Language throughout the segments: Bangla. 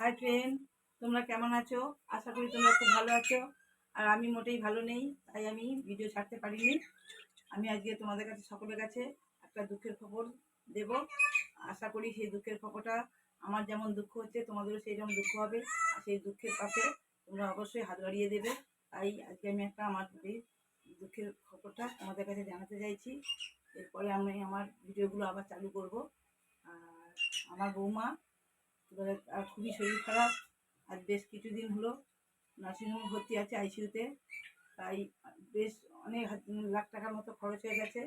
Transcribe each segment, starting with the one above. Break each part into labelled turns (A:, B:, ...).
A: হাই ফ্রেন্ড তোমরা কেমন আছো? আশা করি তোমরা খুব ভালো আছো। আর আমি মোটেই ভালো নেই, তাই আমি ভিডিও ছাড়তে পারিনি। আমি আজকে তোমাদের কাছে, সকলের কাছে একটা দুঃখের খবর দেব। আশা করি সেই দুঃখের খবরটা, আমার যেমন দুঃখ হচ্ছে, তোমাদেরও সেই যেমন দুঃখ হবে। আর সেই দুঃখের পাশে তোমরা অবশ্যই হাত বাড়িয়ে দেবে। তাই আজকে আমি একটা আমার দুঃখের খবরটা তোমাদের কাছে জানাতে চাইছি। এরপরে আমি আমার ভিডিওগুলো আবার চালু করব। আর আমার বৌমা এবারে আর খুবই শরীর খারাপ, আর বেশ কিছুদিন হলো নার্সিংহোমে ভর্তি আছে আইসিইউতে। তাই বেশ অনেক লাখ টাকার মতো খরচ হয়ে গেছে।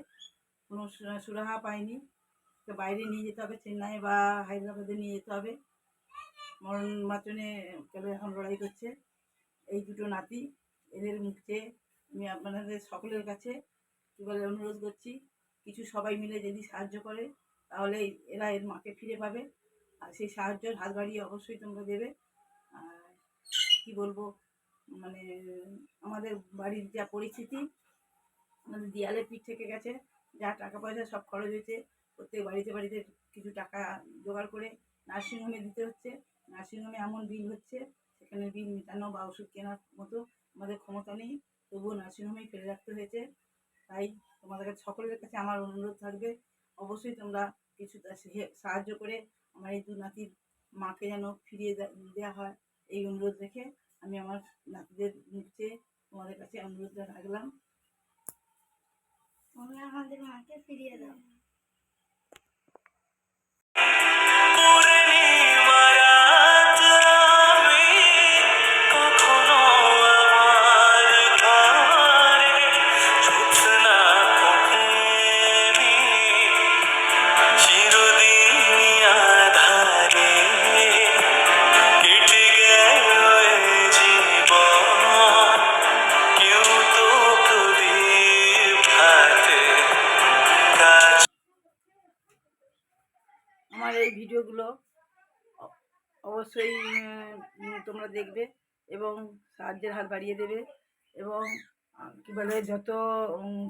A: কোনো সুরাহা পাইনি। তো বাইরে নিয়ে যেতে হবে, চেন্নাই বা হায়দ্রাবাদে নিয়ে যেতে হবে। মরণ মাচনে এখন লড়াই করছে। এই দুটো নাতি, এদের মুখে আমি আপনাদের সকলের কাছে কী বলে অনুরোধ করছি, কিছু সবাই মিলে যদি সাহায্য করে, তাহলে এরা এর মাকে ফিরে পাবে। আর সেই সাহায্যের হাত বাড়িয়ে অবশ্যই তোমরা দেবে। আর কী বলব মানে আমাদের বাড়ির যা পরিস্থিতি, আমাদের দেয়ালে পিঠ থেকে গেছে, যা টাকা পয়সা সব খরচ হয়েছে, প্রত্যেক বাড়িতে বাড়িতে কিছু টাকা জোগাড় করে নার্সিংহোমে দিতে হচ্ছে। নার্সিংহোমে এমন বিল হচ্ছে, সেখানে বিল মেটানো বা ওষুধ কেনার মতো আমাদের ক্ষমতা নেই, তবুও নার্সিংহোমেই ফেলে রাখতে হয়েছে। তাই তোমাদের কাছে, সকলের কাছে আমার অনুরোধ থাকবে অবশ্যই তোমরা কিছু সাহায্য করে আমার এই দু নাতির মাকে যেন ফিরিয়ে দেওয়া হয়। এই অনুরোধ রেখে আমি আমার নাতিদের মুখে তোমাদের কাছে অনুরোধটা রাখলাম।
B: আমাদের মাকে ফিরিয়ে দাও।
A: এই ভিডিওগুলো অবশ্যই তোমরা দেখবে এবং সাহায্যের হাত বাড়িয়ে দেবে এবং কী বলে, যত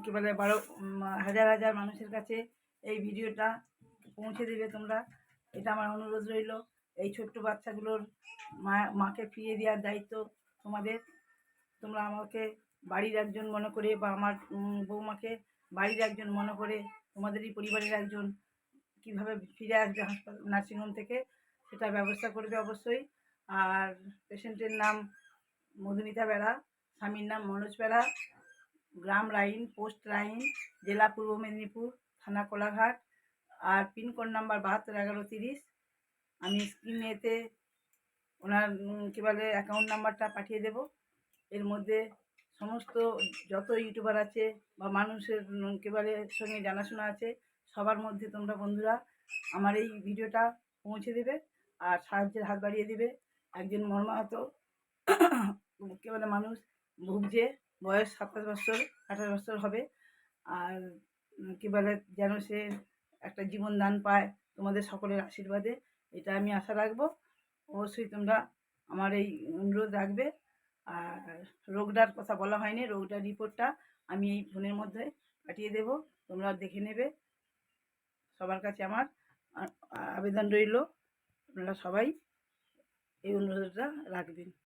A: কী বলে, বারো হাজার হাজার মানুষের কাছে এই ভিডিওটা পৌঁছে দেবে তোমরা। এটা আমার অনুরোধ রইল। এই ছোট্ট বাচ্চাগুলোর মা, মাকে ফিরিয়ে দেওয়ার দায়িত্ব তোমাদের। তোমরা আমাকে বাড়ির একজন মনে করে বা আমার বৌমাকে বাড়ির একজন মনে করে, তোমাদেরই পরিবারের একজন কীভাবে ফিরে আসবে হাসপাতাল, নার্সিংহোম থেকে, সেটা ব্যবস্থা করবে অবশ্যই। আর পেশেন্টের নাম মধুমিতা বেড়া, স্বামীর নাম মনোজ বেড়া, গ্রাম রাইন, পোস্ট রাইন, জেলা পূর্ব মেদিনীপুর, থানা কোলাঘাট, আর পিনকোড নাম্বার বাহাত্তর, এগারো, তিরিশ। আমি স্ক্রিনেতে ওনার কী বলে অ্যাকাউন্ট নাম্বারটা পাঠিয়ে দেব। এর মধ্যে সমস্ত, যত ইউটিউবার আছে বা মানুষের কী বলে, সঙ্গে জানাশোনা আছে সবার মধ্যে তোমরা বন্ধুরা আমার এই ভিডিওটা পৌঁছে দেবে আর সাহায্যের হাত বাড়িয়ে দেবে। একজন মর্মাহত কী বলে মানুষ, ভুগছে, বয়স সাতাশ বছর, আঠাশ বছর হবে। আর কী বলে, যেন সে একটা জীবন দান পায় তোমাদের সকলের আশীর্বাদে, এটা আমি আশা রাখব। অবশ্যই তোমরা আমার এই অনুরোধ রাখবে। আর রোগটার কথা বলা হয়নি, রোগটার রিপোর্টটা আমি এই ফোনের মধ্যে পাঠিয়ে দেব, তোমরা দেখে নেবে। সবার কাছে আমার আবেদন রইল। আপনারা সবাই এই অনুরোধটা রাখবেন।